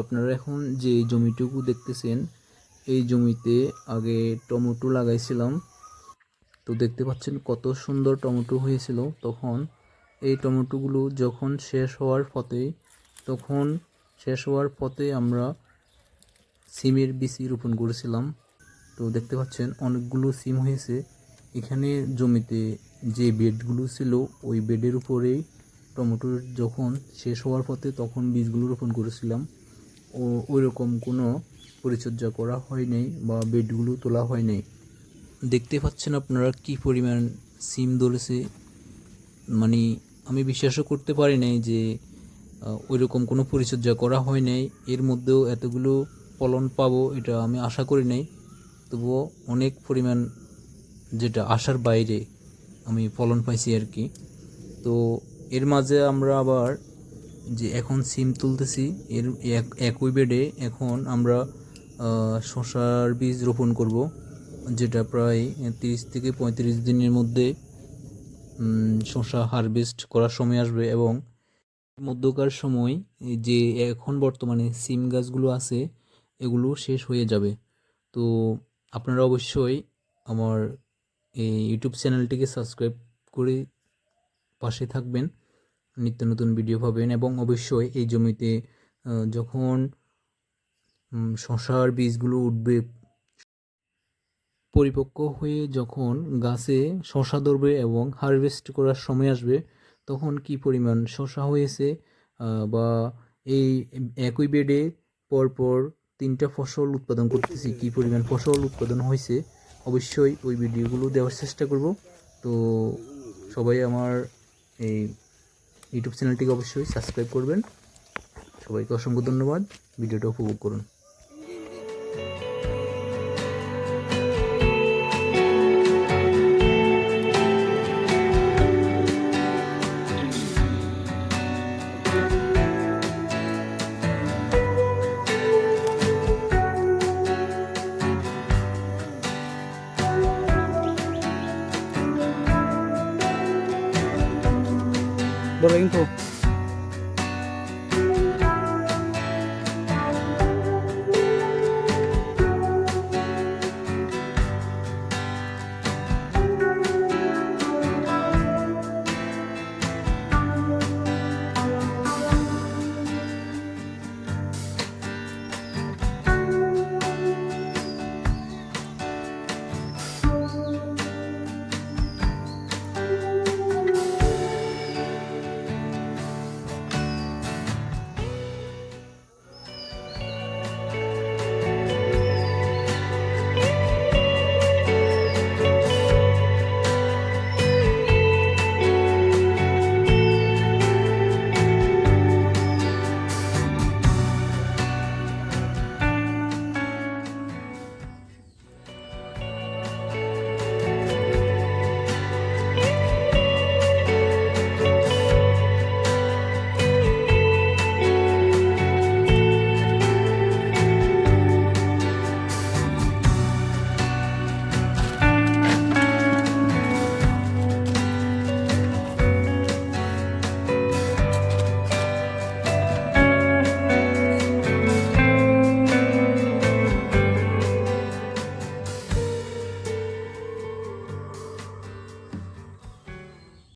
আপনারা এখন যে জমিটুকু দেখতেছেন, এই জমিতে আগে টমেটো লাগাইছিলাম। তো দেখতে পাচ্ছেন কত সুন্দর টমেটো হয়েছিল। তখন এই টমেটোগুলো যখন শেষ হওয়ার পথে, তখন শেষ হওয়ার পথে আমরা সিমের বিচি রোপণ করেছিলাম। তো দেখতে পাচ্ছেন অনেকগুলো সিম হয়েছে। এখানে জমিতে যে বেডগুলো ছিল, ওই বেডের উপরেই টমেটোর যখন শেষ হওয়ার পথে তখন বীজগুলো রোপণ করেছিলাম, ও ওই রকম কোনো পরিচর্যা করা হয় নাই বা বেডগুলো তোলা হয় নাই। দেখতে পাচ্ছেন আপনারা কি পরিমাণ সিম ধরেছে। মানে আমি বিশ্বাসও করতে পারি নাই যে ওই রকম কোনো পরিচর্যা করা হয় নাই। এর মধ্যেও এতগুলো ফলন পাবো এটা আমি আশা করি নাই। তবুও অনেক পরিমাণ যেটা আশার বাইরে আমি ফলন পাইছি আর কি। তো এর মাঝে আমরা আবার যে এখন সিম তুলতেছি, এর এক- একই বেডে এখন আমরা শশার বীজ রোপণ করব, যেটা প্রায় তিরিশ থেকে পঁয়ত্রিশ দিনের মধ্যে শসা হারভেস্ট করার সময় আসবে এবং মধ্যকার সময় যে এখন বর্তমানে সিম গাছগুলো আছে, এগুলো শেষ হয়ে যাবে। তো আপনারা অবশ্যই আমার এই ইউটিউব চ্যানেলটিকে সাবস্ক্রাইব করে পাশে থাকবেন, নিত্য নতুন ভিডিও পাবেন এবং অবশ্যই এই জমিতে যখন শশার বীজগুলো উঠবে, পরিপক্ক হয়ে যখন গাছে শশা ধরবে এবং হারভেস্ট করার সময় আসবে, তখন কি পরিমাণ শশা হয়েছে বা এই একই বেডে পরপর তিনটা ফসল উৎপাদন করতেছি, কি পরিমাণ ফসল উৎপাদন হয়েছে, অবশ্যই ওই ভিডিওগুলো দেওয়ার চেষ্টা করব। তো সবাই আমার এই ইউটিউব চ্যানেলটিকে অবশ্যই সাবস্ক্রাইব করবেন। সবাইকে অসংখ্য ধন্যবাদ। ভিডিওটা উপভোগ করুন। Dalain ko.